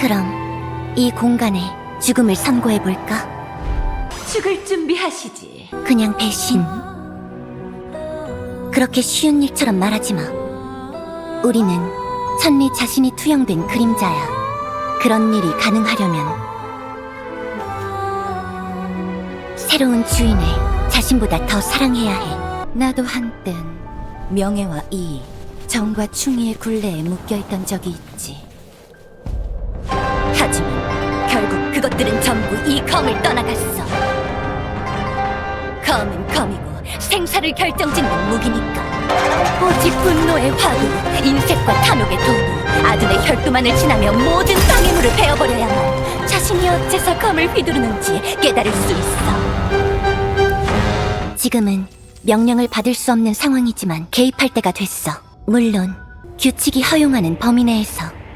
그럼 이 공간에 죽음을 선고해볼까? 죽을 준비하시지. 그냥 배신. 그렇게 쉬운 일처럼 말하지 마. 우리는 천리 자신이 투영된 그림자야. 그런 일이 가능하려면 새로운 주인을 자신보다 더 사랑해야 해. 나도 한땐 명예와 이익, 정과 충의의 굴레에 묶여있던 적이 있지. 하지만 결국 그것들은 전부 이 검을 떠나갔어. 검은 검이고 생사를 결정짓는 무기니까. 오직 분노의 화두, 인색과 탐욕의 도구, 아둔의 혈도만을 지나며 모든 방해물을 베어버려야만 자신이 어째서 검을 휘두르는지 깨달을 수 있어. 지금은 명령을 받을 수 없는 상황이지만 개입할 때가 됐어. 물론 규칙이 허용하는 범위 내에서